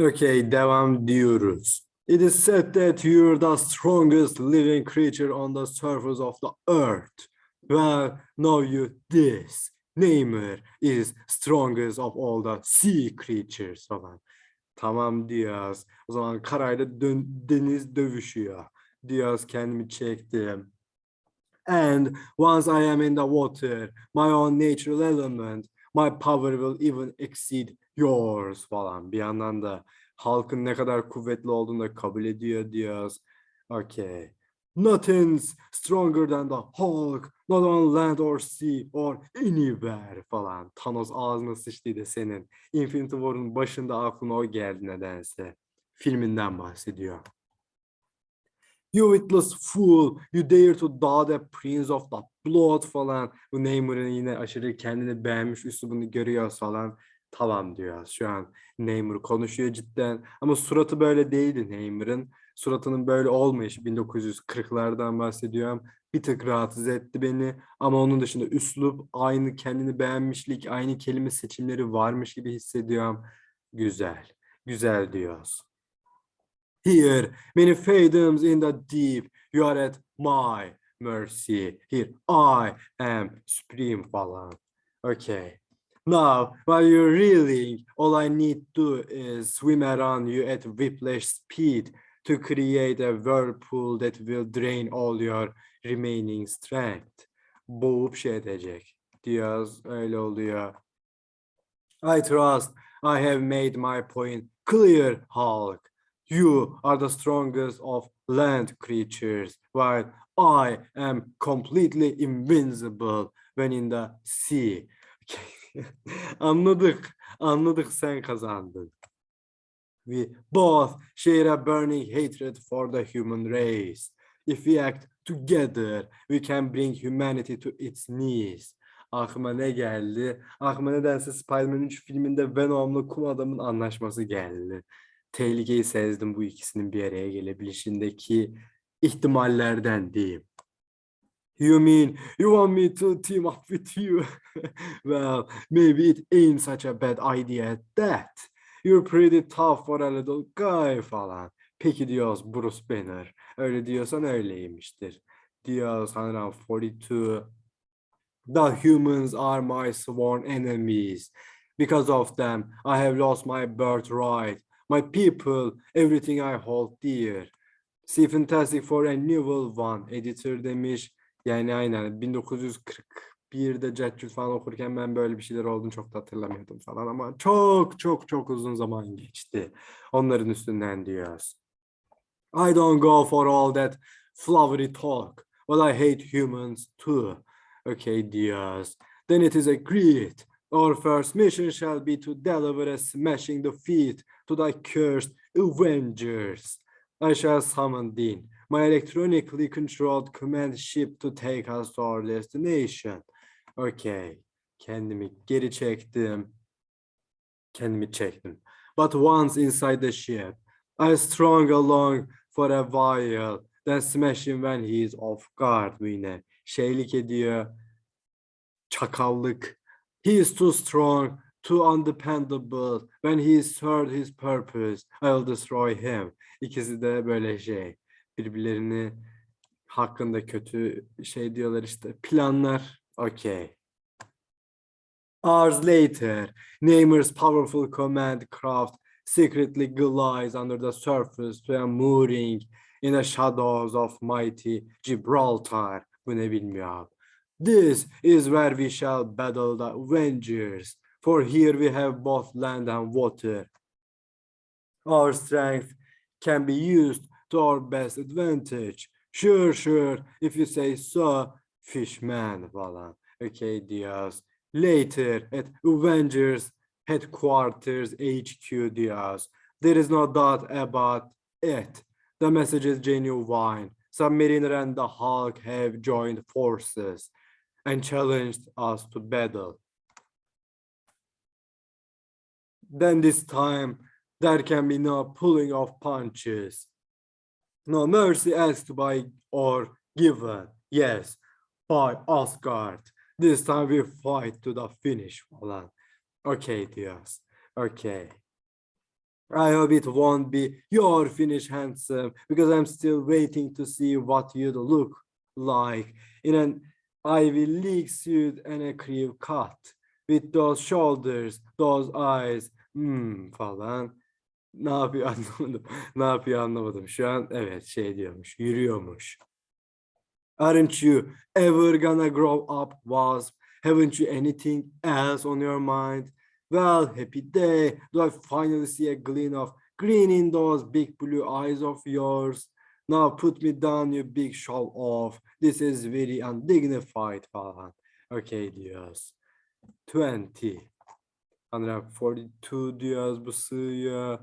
Okay, devam diyoruz. It is said that you're the strongest living creature on the surface of the earth. Well, know you this. Namor is strongest of all the sea creatures falan. Tamam Diaz. O zaman karayla dön- deniz dövüşüyor. Diaz kendimi çektim. And once I am in the water, my own natural element, my power will even exceed yours falan. Bir yandan da halkın ne kadar kuvvetli olduğunu da kabul ediyor Diaz. Okay. Nothing's stronger than the Hulk, not on land or sea or anywhere falan. Thanos ağzına sıçtıydı senin. Infinity War'un başında aklına o geldi nedense. Filminden bahsediyor. You witless fool, you dare to doubt the prince of the blood falan. Bu Namor'un yine aşırı kendini beğenmiş üslubunu görüyoruz falan. Tamam diyor şu an Namor konuşuyor cidden. Ama suratı böyle değildi Namor'ın. Suratının böyle olmayışı 1940'lardan bahsediyorum. Bir tık rahatsız etti beni. Ama onun dışında üslup, aynı kendini beğenmişlik, aynı kelime seçimleri varmış gibi hissediyorum. Güzel. Güzel diyoruz. Here, many fathoms in the deep, you are at my mercy. Here, I am supreme falan. Okay. Now, while you're reeling, all I need to is swim around you at whiplash speed to create a whirlpool that will drain all your remaining strength. Boğup şey edecek. Diyoruz, öyle oluyor. I trust I have made my point clear, Hulk. You are the strongest of land creatures, while I am completely invincible when in the sea. anladık, anladık sen kazandın. We both share a burning hatred for the human race. If we act together, we can bring humanity to its knees. Aklıma ne geldi? Aklıma nedense Spider-Man 3 filminde Venom'la kum adamın anlaşması geldi tehlikeyi sezdim bu ikisinin bir araya gelebilişindeki ihtimallerden diyeyim. You mean you want me to team up with you? well, maybe it ain't such a bad idea at that. You're pretty tough for a little guy falan. Peki diyoruz Bruce Banner. Öyle diyorsan öyleymiştir. Diyor sanırım 42. The humans are my sworn enemies. Because of them, I have lost my birthright my people, everything I hold dear. See Fantastic for a New One editor demiş. Yani aynen 1941'de Jetcut falan okurken ben böyle bir şeyler olduğunu çok da hatırlamıyordum falan ama çok çok çok uzun zaman geçti. Onların üstünden diyoruz. I don't go for all that flowery talk. Well, I hate humans too. Okay diyoruz. Then it is agreed. Our first mission shall be to deliver a smashing defeat to thy cursed Avengers. I shall summon thee, my electronically controlled command ship to take us to our destination. Okay. Kendimi geri çektim. Kendimi çektim. But once inside the ship, I strung along for a while, then smash him when he is off guard. Bu yine şeylik ediyor. Çakallık. He is too strong, too undependable. When he served his purpose, I'll destroy him. İkisi de böyle şey. Birbirlerini hakkında kötü şey diyorlar işte. Planlar. Okay. Hours later, Namor's powerful command craft secretly glides under the surface to a mooring in the shadows of mighty Gibraltar. Bu ne bilmiyorum. This is where we shall battle the Avengers, for here we have both land and water. Our strength can be used to our best advantage. Sure, sure, if you say so, fishman falan. Okay diyoruz. Later at Avengers headquarters HQ diyoruz. There is no doubt about it. The message is genuine. Submariner and the Hulk have joined forces and challenged us to battle. Then this time, there can be no pulling of punches. No mercy asked by or given. Yes, by Asgard. This time we fight to the finish falan. Okay diyoruz. Okay. I hope it won't be your finish handsome because I'm still waiting to see what you'd look like in an Ivy League suit and a crew cut with those shoulders, those eyes, hmm falan. Ne yapıyor anlamadım. ne yapıyor anlamadım. Şu an evet şey diyormuş, yürüyormuş. Aren't you ever gonna grow up, Wasp? Haven't you anything else on your mind? Well, happy day. Do I finally see a gleam of green in those big blue eyes of yours? Now put me down, you big show off. This is very undignified falan. Okay diyoruz. 20. 142 diyoruz bu sığıyor.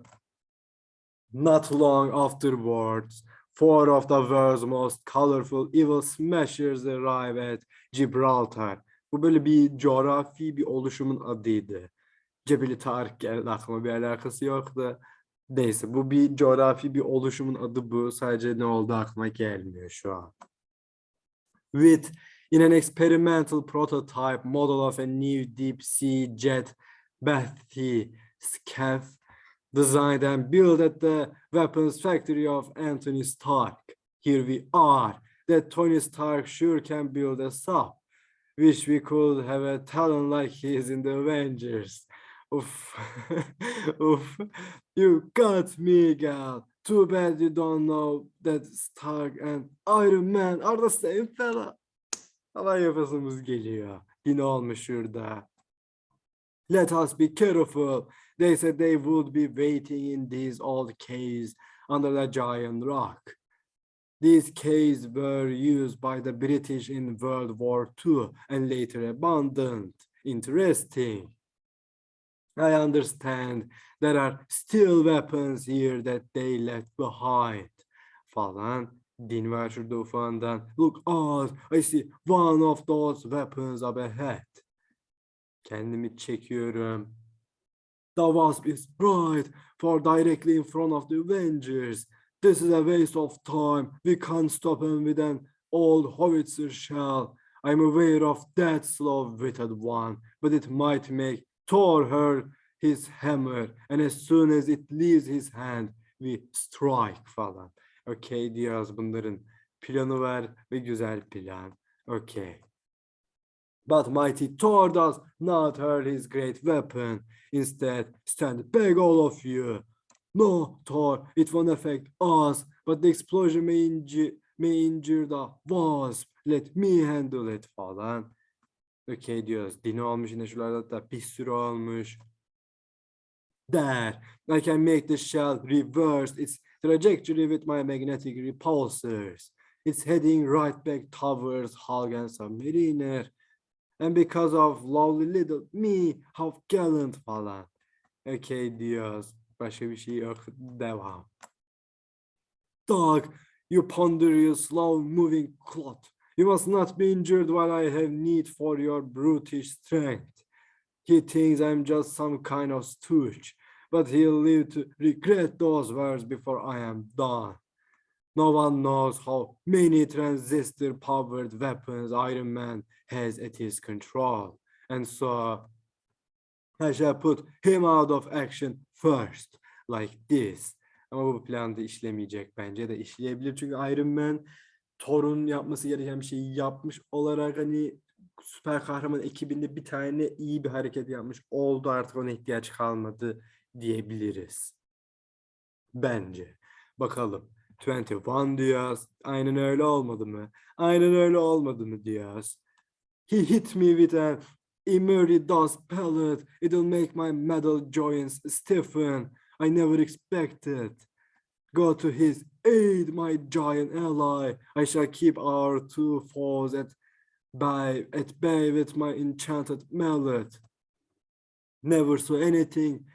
Not long afterwards, four of the world's most colorful evil smashers arrive at Gibraltar. Bu böyle bir coğrafi bir oluşumun adıydı. Cebeli Tarık geldi aklıma bir alakası yoktu. Neyse bu bir coğrafi bir oluşumun adı bu. Sadece ne oldu aklıma gelmiyor şu an. With in an experimental prototype model of a new deep sea jet Bethy Scaff designed and built at the weapons factory of Anthony Stark. Here we are. That Tony Stark sure can build us up. Wish we could have a talent like his in the Avengers. Oof. Oof. You got me, gal. Too bad you don't know that Stark and Iron Man are the same fella. Hava yapasımız geliyor. Yine olmuş şurada. Let us be careful. They said they would be waiting in these old caves under the giant rock. These caves were used by the British in World War II and later abandoned. Interesting. I understand there are still weapons here that they left behind. Falan. Din var şurada ufandan. Look out, I see one of those weapons up ahead. Kendimi çekiyorum. The wasp is right for directly in front of the Avengers. This is a waste of time. We can't stop him with an old howitzer shell. I'm aware of that slow-witted one, but it might make Thor hurt his hammer, and as soon as it leaves his hand, we strike falan. Okay diyoruz bunların planı var ve güzel plan. Okay. But mighty Thor does not hurt his great weapon. Instead, stand back all of you. No, Thor, it won't affect us, but the explosion may injure, may injure the wasp. Let me handle it falan. Okay diyoruz. Dini olmuş yine şuralarda da bir sürü olmuş. There, I can make the shell reverse its trajectory with my magnetic repulsors. It's heading right back towards and Submariner. And because of lovely little me, how gallant falan. Okay diyoruz. Başka bir şey yok. Devam. Dog, you ponderous, slow-moving clot. You must not be injured while I have need for your brutish strength. He thinks I'm just some kind of stooge, but he'll live to regret those words before I am done. No one knows how many transistor-powered weapons Iron Man has at his control. And so I shall put him out of action first, like this. Ama bu planda işlemeyecek bence de işleyebilir. Çünkü Iron Man Thor'un yapması gereken bir şeyi yapmış olarak hani süper kahraman ekibinde bir tane iyi bir hareket yapmış oldu artık ona ihtiyaç kalmadı diyebiliriz. Bence. Bakalım. 21 diyoruz. Aynen öyle olmadı mı? Aynen öyle olmadı mı diyoruz. He hit me with an emerald dust pellet. It'll make my metal joints stiffen. I never expected. Go to his aid, my giant ally. I shall keep our two foes at bay, at bay with my enchanted mallet. Never saw anything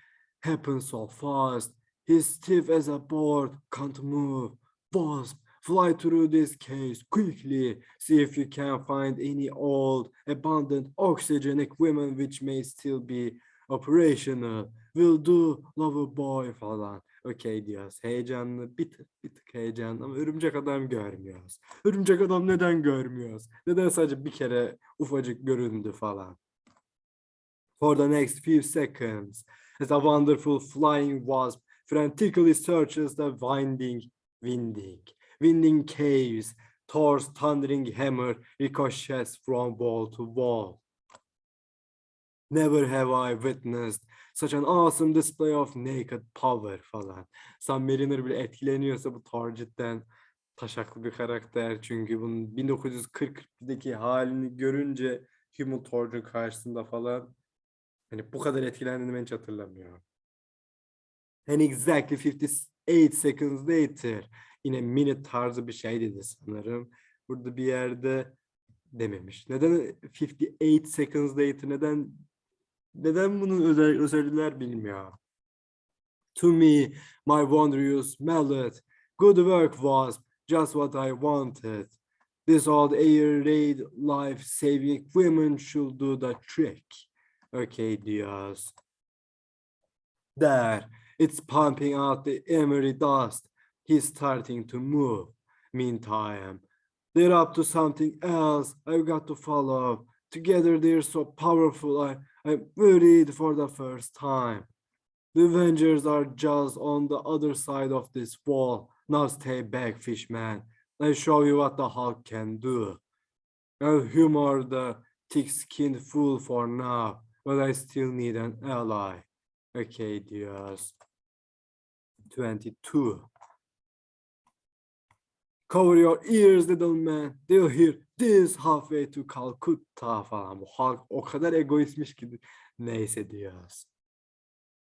happen so fast. He's stiff as a board, can't move. Wasp, fly through this case quickly. See if you can find any old, abandoned oxygen equipment which may still be operational. Will do, lover boy falan. Okey diyoruz. Heyecanlı, bir tık, bir tık heyecanlı ama örümcek adam görmüyoruz. Örümcek adam neden görmüyoruz? Neden sadece bir kere ufacık göründü falan? For the next few seconds, as a wonderful flying wasp frantically searches the winding, winding, winding caves. Thor's thundering hammer ricochets from wall to wall. Never have I witnessed such an awesome display of naked power falan. Sam Mariner bile etkileniyorsa bu Thor cidden taşaklı bir karakter. Çünkü bunun 1940'daki halini görünce Human Torch'un karşısında falan hani bu kadar etkilendiğini ben hiç hatırlamıyorum. And exactly 58 seconds later yine minute tarzı bir şey dedi sanırım. Burada bir yerde dememiş. Neden 58 seconds later neden neden bunun özellikle söylediler bilmiyorum. To me, my wondrous mallet, good work was just what I wanted. This old air raid life saving women should do the trick. Okay diyoruz. There, it's pumping out the emery dust. He's starting to move. Meantime, they're up to something else. I've got to follow. Together they're so powerful. I, I'm worried for the first time. The Avengers are just on the other side of this wall. Now stay back, fishman. I show you what the Hulk can do. I'll humor the thick-skinned fool for now, but I still need an ally. Okay diyoruz. 22. Cover your ears little man. They'll hear this halfway to Calcutta falan. Bu Hulk o kadar egoistmiş ki. Neyse diyoruz.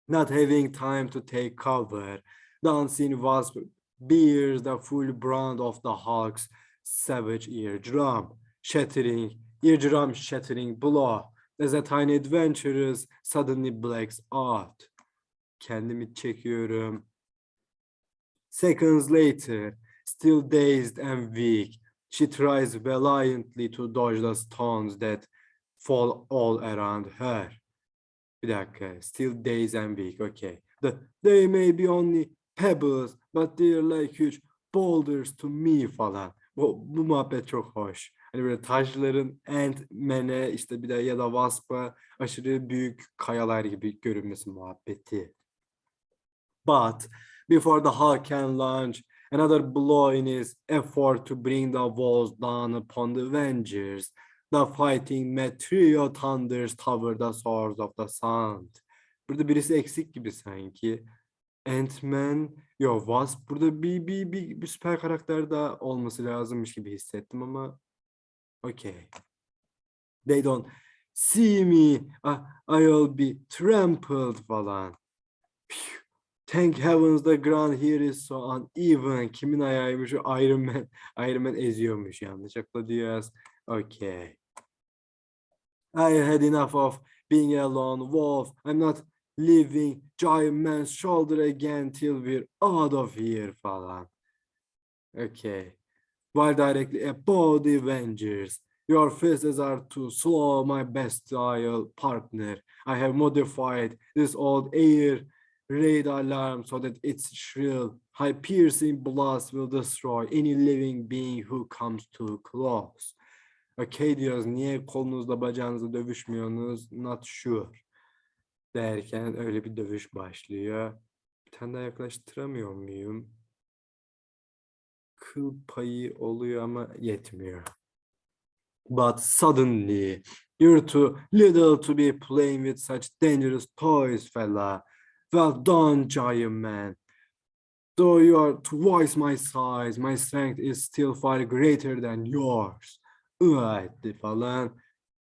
Not having time to take cover. Unseen wasp bears the full brunt of the Hulk's savage eardrum, shattering, eardrum shattering blow as the tiny adventurers suddenly blacks out. Kendimi çekiyorum. Seconds later, still dazed and weak, she tries valiantly to dodge the stones that fall all around her. Bir dakika. Still dazed and weak. Okay. The, they may be only pebbles, but they're like huge boulders to me falan. Bu, bu muhabbet çok hoş. Hani böyle taşların Ant-Man'e işte bir de ya da Wasp'a aşırı büyük kayalar gibi görünmesi muhabbeti. But before the Hulk can launch another blow in his effort to bring the walls down upon the Avengers, the fighting Metrio thunders tower the swords of the sound. Burada birisi eksik gibi sanki. Ant-Man, yo Wasp burada bir, bir, bir, bir süper karakter daha olması lazımmış gibi hissettim ama okay. They don't see me, I, I'll be trampled falan. Phew. Thank heavens the ground here is so uneven. Kimin ayağıymış o Iron Man, Iron Man eziyormuş yanlışlıkla diyoruz. Okay. I had enough of being a lone wolf. I'm not leaving giant man's shoulder again till we're out of here falan. Okay. While directly above the Avengers, your fists are too slow, my bestial partner. I have modified this old air raid alarm so that its shrill, high-piercing blast will destroy any living being who comes too close. Okay diyoruz. Niye kolunuzla bacağınızla dövüşmüyorsunuz? Not sure. Derken öyle bir dövüş başlıyor. Bir tane daha yaklaştıramıyor muyum? Kıl payı oluyor ama yetmiyor. But suddenly, you're too little to be playing with such dangerous toys, fella. Well done, giant man. Though you are twice my size, my strength is still far greater than yours. Ugh etti falan.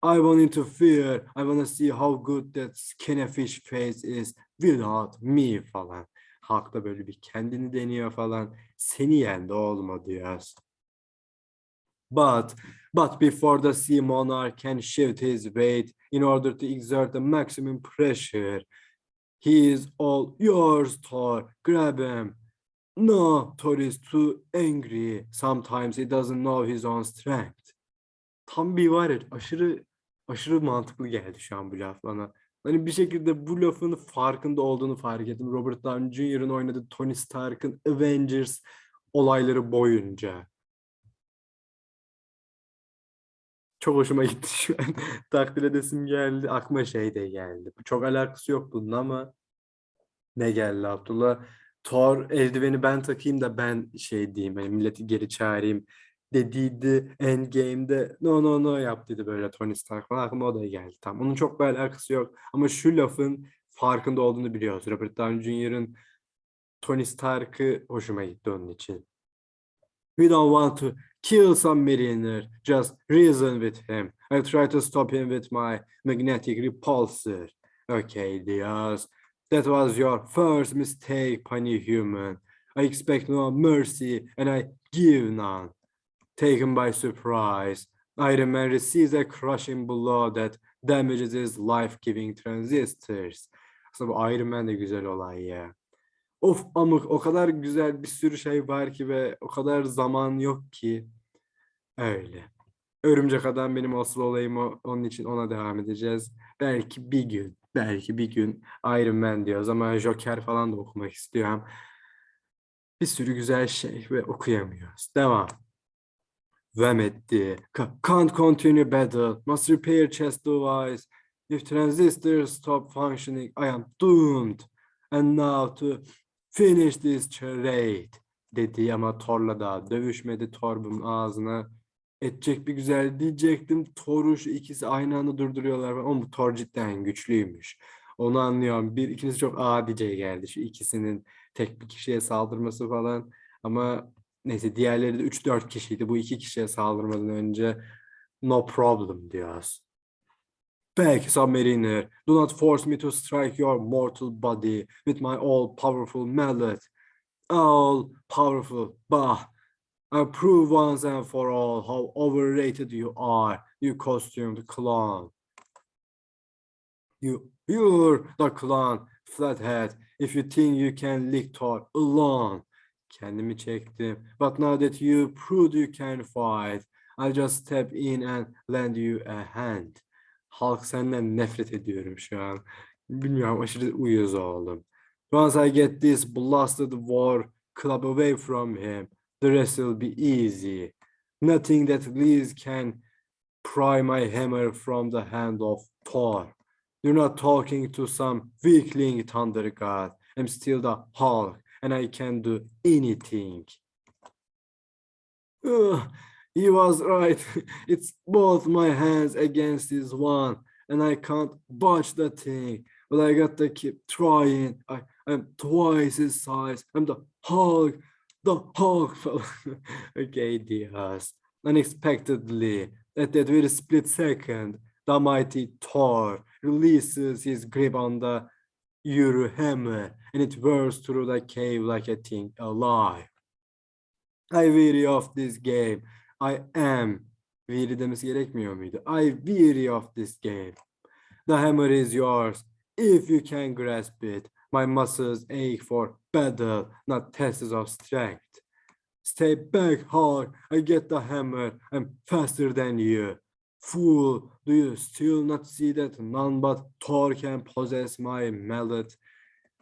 I won't interfere. I wanna see how good that skinny fish face is without me falan. Halk da böyle bir kendini deniyor falan. Seni yendi oğlum diyoruz. But, but before the sea monarch can shift his weight in order to exert the maximum pressure, he is all yours, Thor. Grab him. No, Thor is too angry. Sometimes he doesn't know his own strength. Tam bir var ya aşırı aşırı mantıklı geldi şu an bu laf bana. Hani bir şekilde bu lafın farkında olduğunu fark ettim. Robert Downey Jr.'ın oynadığı Tony Stark'ın Avengers olayları boyunca. Çok hoşuma gitti şu an. Takdir edesim geldi. Aklıma şey de geldi. Çok alakası yok bunun ama ne geldi Abdullah? Thor eldiveni ben takayım da ben şey diyeyim hani milleti geri çağırayım dediydi Endgame'de no no no yaptıydı böyle Tony Stark falan aklıma o da geldi. Tamam onun çok bir alakası yok ama şu lafın farkında olduğunu biliyoruz. Robert Downey Jr.'ın Tony Stark'ı hoşuma gitti onun için. We don't want to kill some millionaire, just reason with him. I try to stop him with my magnetic repulsor. Okay, Diaz. That was your first mistake, Penny Human. I expect no mercy and I give none. Taken by surprise, Iron Man receives a crushing blow that damages his life-giving transistors. Aslında bu Iron Man de güzel olay ya. Of amık o kadar güzel bir sürü şey var ki ve o kadar zaman yok ki. Öyle. Örümcek Adam benim asıl olayım o. Onun için ona devam edeceğiz. Belki bir gün, belki bir gün Iron Man diyoruz ama Joker falan da okumak istiyorum. Bir sürü güzel şey ve okuyamıyoruz. Devam. Vemetti. Ca- Can't continue battle. Must repair chest device. If transistors stop functioning, I am doomed. And now to finish this charade. Dedi ama Thor'la daha dövüşmedi. Thor bunun ağzına edecek bir güzel diyecektim. Thor'u ikisi aynı anda durduruyorlar. Ama bu Thor cidden güçlüymüş. Onu anlıyorum. Bir ikincisi çok adice geldi. Şu ikisinin tek bir kişiye saldırması falan. Ama neyse diğerleri de 3-4 kişiydi. Bu iki kişiye saldırmadan önce no problem diyoruz. Back, Submariner. Do not force me to strike your mortal body with my all-powerful mallet. All-powerful, bah. I prove once and for all how overrated you are, you costumed clown. You, you're the clown, flathead. If you think you can lick Thor alone. Kendimi çektim. But now that you proved you can fight, I'll just step in and lend you a hand. Halk senden nefret ediyorum şu an. Bilmiyorum aşırı uyuz oldum. Once I get this blasted war club away from him, the rest will be easy. Nothing that Liz can pry my hammer from the hand of Thor. You're not talking to some weakling thunder god. I'm still the Hulk and I can do anything. Ugh, he was right. It's both my hands against his one, and I can't budge the thing. But I got to keep trying. I, I'm twice his size. I'm the Hulk, the Hulk. okay, Diaz. Unexpectedly, at that very split second, the mighty Thor releases his grip on the Euro hammer, and it whirls through the cave like a thing alive. I weary of this game. I am. Weary demesi gerekmiyor muydu? I weary of this game. The hammer is yours if you can grasp it. My muscles ache for battle, not tests of strength. Stay back, Hulk. I get the hammer. I'm faster than you. Fool, do you still not see that none but Thor can possess my mallet?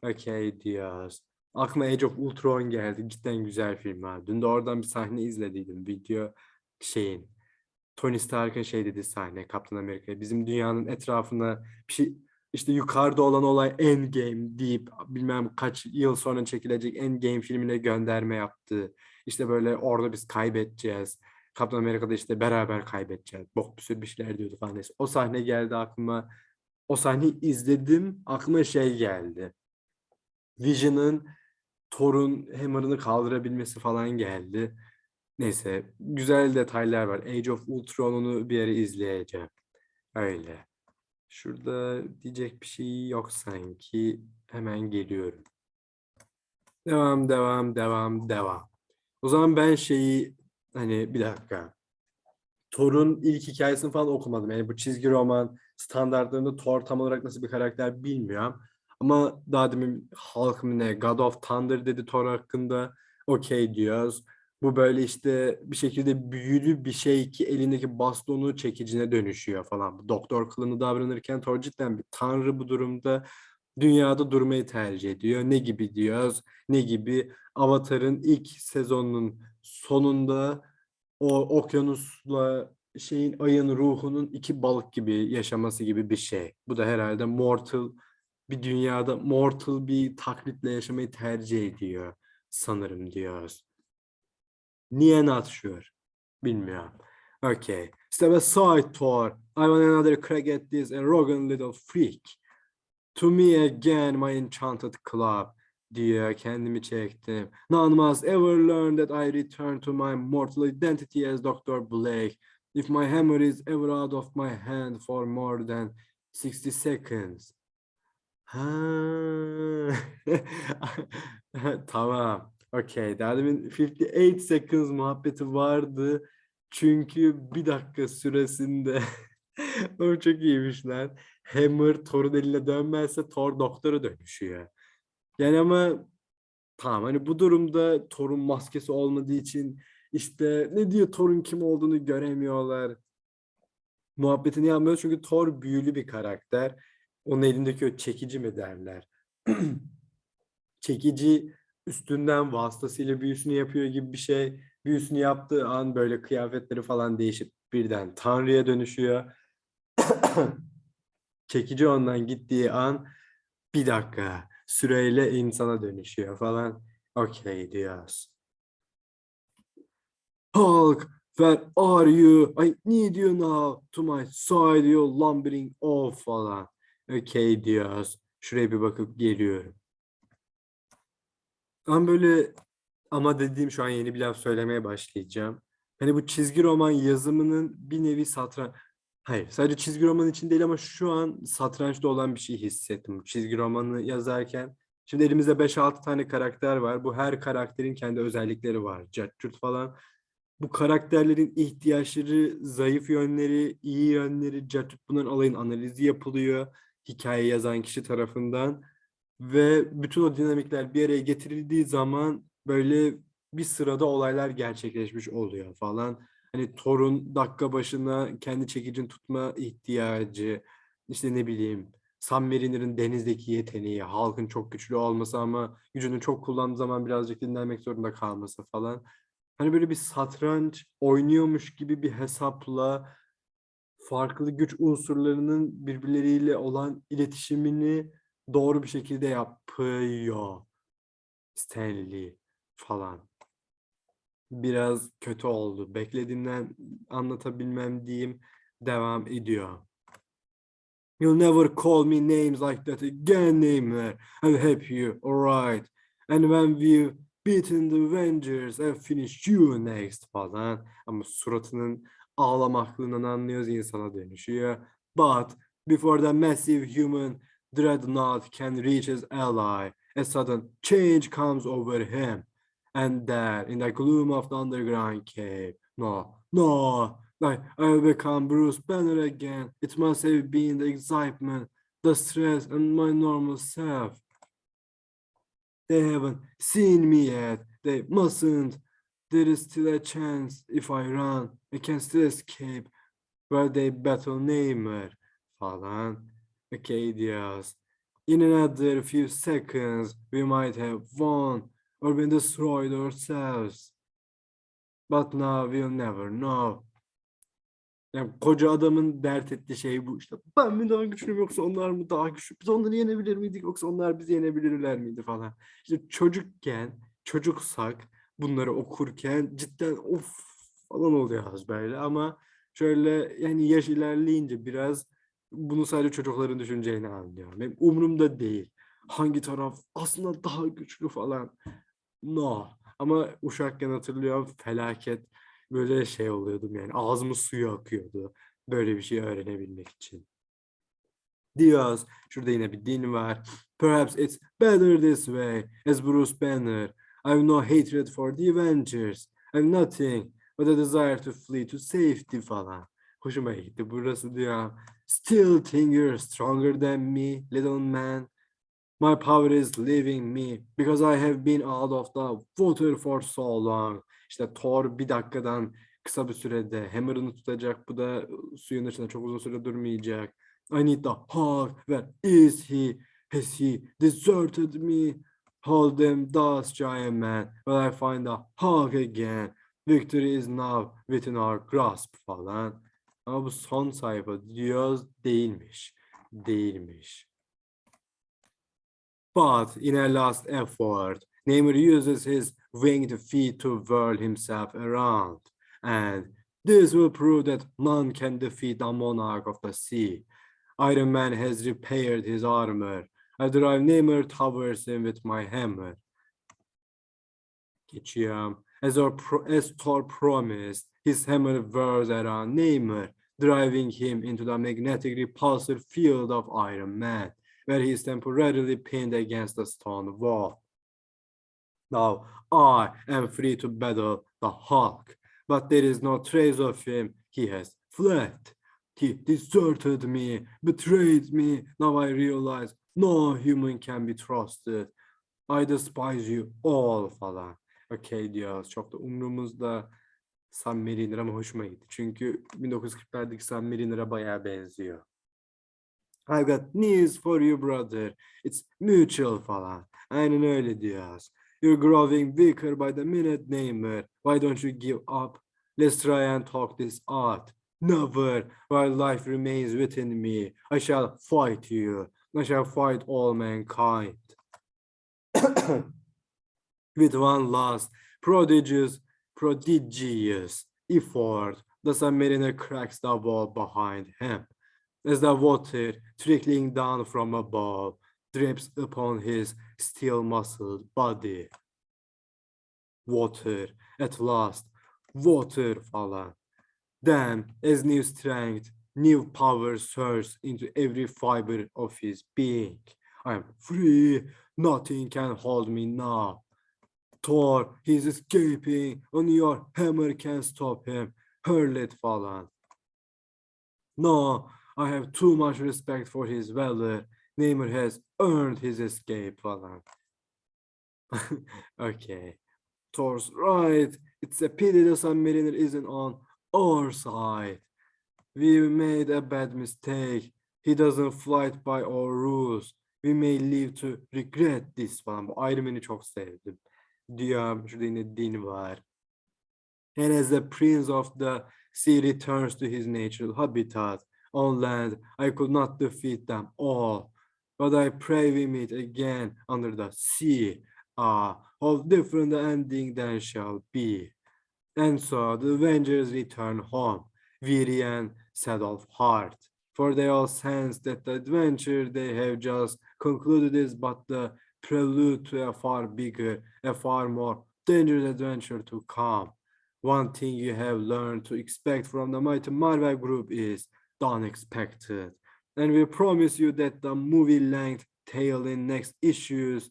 Okay, Diaz. Aklıma Age of Ultron geldi. Cidden güzel film ha. Dün de oradan bir sahne izlediydim. Video şeyin. Tony Stark'ın şey dediği sahne Kaptan Amerika'ya. Bizim dünyanın etrafına bir şey işte yukarıda olan olay Endgame deyip bilmem kaç yıl sonra çekilecek Endgame filmine gönderme yaptı. İşte böyle orada biz kaybedeceğiz. Kaptan Amerika'da işte beraber kaybedeceğiz. Bok bir sürü bir şeyler diyordu falan. Neyse. O sahne geldi aklıma. O sahneyi izledim. Aklıma şey geldi. Vision'ın Thor'un hammer'ını kaldırabilmesi falan geldi. Neyse. Güzel detaylar var. Age of Ultron'unu bir yere izleyeceğim. Öyle. Şurada diyecek bir şey yok sanki. Hemen geliyorum. Devam, devam, devam, devam. O zaman ben şeyi hani bir dakika. Thor'un ilk hikayesini falan okumadım. Yani bu çizgi roman standartlarında Thor tam olarak nasıl bir karakter bilmiyorum. Ama daha demin halk ne God of Thunder dedi Thor hakkında. Okey diyoruz. Bu böyle işte bir şekilde büyülü bir şey ki elindeki bastonu çekicine dönüşüyor falan. Doktor kılını davranırken Thor cidden bir tanrı bu durumda. Dünyada durmayı tercih ediyor. Ne gibi diyoruz? Ne gibi? Avatar'ın ilk sezonunun sonunda o okyanusla şeyin ayın ruhunun iki balık gibi yaşaması gibi bir şey. Bu da herhalde mortal bir dünyada mortal bir taklitle yaşamayı tercih ediyor sanırım diyoruz. Niye not sure? Bilmiyorum. Okay. Step aside, Thor. I want another crack at this arrogant little freak. To me again, my enchanted club diyor. Kendimi çektim. None must ever learn that I return to my mortal identity as Dr. Blake. If my hammer is ever out of my hand for more than 60 seconds. Ha. tamam. Okay. Daha demin 58 seconds muhabbeti vardı. Çünkü bir dakika süresinde o çok iyiymişler. Hammer Thor'un eline dönmezse Thor doktora dönüşüyor. Yani ama tamam hani bu durumda Thor'un maskesi olmadığı için işte ne diyor Thor'un kim olduğunu göremiyorlar. Muhabbetini yapmıyor çünkü Thor büyülü bir karakter. Onun elindeki o çekici mi derler. çekici üstünden vasıtasıyla büyüsünü yapıyor gibi bir şey. Büyüsünü yaptığı an böyle kıyafetleri falan değişip birden Tanrı'ya dönüşüyor. Çekici ondan gittiği an bir dakika süreyle insana dönüşüyor falan. Okey diyoruz. Hulk, where are you? I need you now. To my side you're lumbering off falan. Okey diyoruz. Şuraya bir bakıp geliyorum. Ben böyle ama dediğim şu an yeni bir laf söylemeye başlayacağım. Hani bu çizgi roman yazımının bir nevi satranç... Hayır, sadece çizgi roman için değil ama şu an satrançta olan bir şey hissettim. Çizgi romanı yazarken. Şimdi elimizde 5-6 tane karakter var. Bu her karakterin kendi özellikleri var. Cacurt falan. Bu karakterlerin ihtiyaçları, zayıf yönleri, iyi yönleri, cacurt bunların alayın analizi yapılıyor. Hikaye yazan kişi tarafından. Ve bütün o dinamikler bir araya getirildiği zaman böyle bir sırada olaylar gerçekleşmiş oluyor falan. Hani Thor'un dakika başına kendi çekicini tutma ihtiyacı, işte ne bileyim Sam Mariner'ın denizdeki yeteneği, halkın çok güçlü olması ama gücünü çok kullandığı zaman birazcık dinlenmek zorunda kalması falan. Hani böyle bir satranç oynuyormuş gibi bir hesapla farklı güç unsurlarının birbirleriyle olan iletişimini doğru bir şekilde yapıyor. Stanley falan. Biraz kötü oldu. Beklediğimden anlatabilmem diyeyim devam ediyor. You'll never call me names like that again, Neymar. I'll help you, alright. And when we've beaten the Avengers, I'll finish you next falan. Ama suratının ağlamaklığından anlıyoruz insana dönüşüyor. But before the massive human dreadnought can reach his ally, a sudden change comes over him. And there, in the gloom of the underground cave, no, no, I, I become Bruce Banner again. It must have been the excitement, the stress, and my normal self. They haven't seen me yet. They mustn't. There is still a chance if I run. I can still escape where they battle Neymar falan. Okay diyoruz. In another few seconds, we might have won or been destroyed ourselves. But now we'll never know. Yani koca adamın dert ettiği şey bu işte. Ben mi daha güçlüyüm yoksa onlar mı daha güçlü? Biz onları yenebilir miydik yoksa onlar bizi yenebilirler miydi falan. İşte çocukken, çocuksak bunları okurken cidden of falan oluyoruz böyle ama şöyle yani yaş ilerleyince biraz bunu sadece çocukların düşüneceğini anlıyorum. Benim umurumda değil. Hangi taraf aslında daha güçlü falan. No. Ama uşakken hatırlıyorum felaket böyle şey oluyordum yani ağzımın suyu akıyordu. Böyle bir şey öğrenebilmek için. Diyoruz. Şurada yine bir din var. Perhaps it's better this way. As Bruce Banner, I have no hatred for the Avengers. I have nothing but a desire to flee to safety falan. Hoşuma gitti. Burası diyor. Still think you're stronger than me, little man. My power is leaving me because I have been out of the water for so long. İşte Thor bir dakikadan kısa bir sürede hammer'ını tutacak. Bu da suyun içinde çok uzun süre durmayacak. I need the Hulk. Where is he? Has he deserted me? Hold them dust, giant man. Will I find the Hulk again? Victory is now within our grasp falan. Ama bu son sayfa diyoruz değilmiş. Değilmiş. But in a last effort, Namor uses his winged feet to whirl himself around. And this will prove that none can defeat the monarch of the sea. Iron Man has repaired his armor. I drive Namor towards him with my hammer. Geçiyorum. As, our pro- as Thor promised, his hammer whirls around Namor, driving him into the magnetic repulsive field of Iron Man, where he is temporarily pinned against the stone wall. Now I am free to battle the Hulk, but there is no trace of him. He has fled. He deserted me, betrayed me. Now I realize no human can be trusted. I despise you all falan. Okey diyoruz. Çok da umrumuzda Sam Mariner ama hoşuma gitti. Çünkü 1940'lardaki Sam Mariner'a bayağı benziyor. I got news for you brother. It's mutual falan. Aynen öyle diyoruz. You're growing weaker by the minute Namor. Why don't you give up? Let's try and talk this out. Never. While life remains within me, I shall fight you. I shall fight all mankind. With one last prodigious, prodigious effort, the submariner cracks the wall behind him. As the water trickling down from above drips upon his steel muscled body. Water, at last, water falan. Then, as new strength, new power surges into every fiber of his being. I am free, nothing can hold me now. Thor, he's escaping, oh, only your hammer can stop him. Hurl it falan. No, I have too much respect for his valor. Namor has earned his escape falan. okay. Thor's right. It's a pity the submariner isn't on our side. We made a bad mistake. He doesn't fight by our rules. We may live to regret this falan. Bu Iron çok sevdim. Diyorum. Şurada yine din var. And as the prince of the sea returns to his natural habitat on land, I could not defeat them all. But I pray we meet again under the sea. Ah, how different ending then shall be. And so the Avengers return home, weary and sad of heart, for they all sense that the adventure they have just concluded is but the prelude to a far bigger, a far more dangerous adventure to come. One thing you have learned to expect from the mighty Marvel Group is the unexpected. And we promise you that the movie-length tale in next issues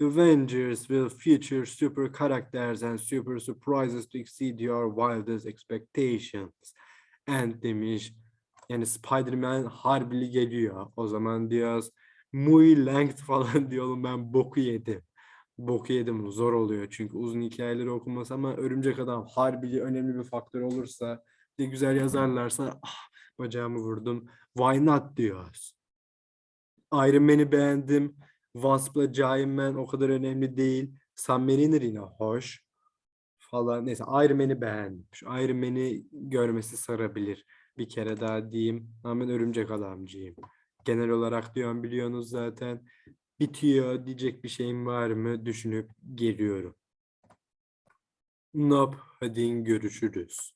Avengers will feature super characters and super surprises to exceed your wildest expectations. And demiş yani Spider-Man harbili geliyor. O zaman diyoruz movie length falan diyorum ben boku yedim. Boku yedim zor oluyor çünkü uzun hikayeleri okunması ama Örümcek Adam harbili önemli bir faktör olursa de güzel yazarlarsa ah, bacağımı vurdum. Why not diyoruz. Iron Man'i beğendim. Wasp'la Giant Man o kadar önemli değil. Sam Mariner yine hoş falan. Neyse Iron Man'i beğendim. Şu Iron Man'i görmesi sarabilir. Bir kere daha diyeyim. Ama ben örümcek adamcıyım. Genel olarak diyorum biliyorsunuz zaten. Bitiyor diyecek bir şeyim var mı düşünüp geliyorum. Nope. Hadi görüşürüz.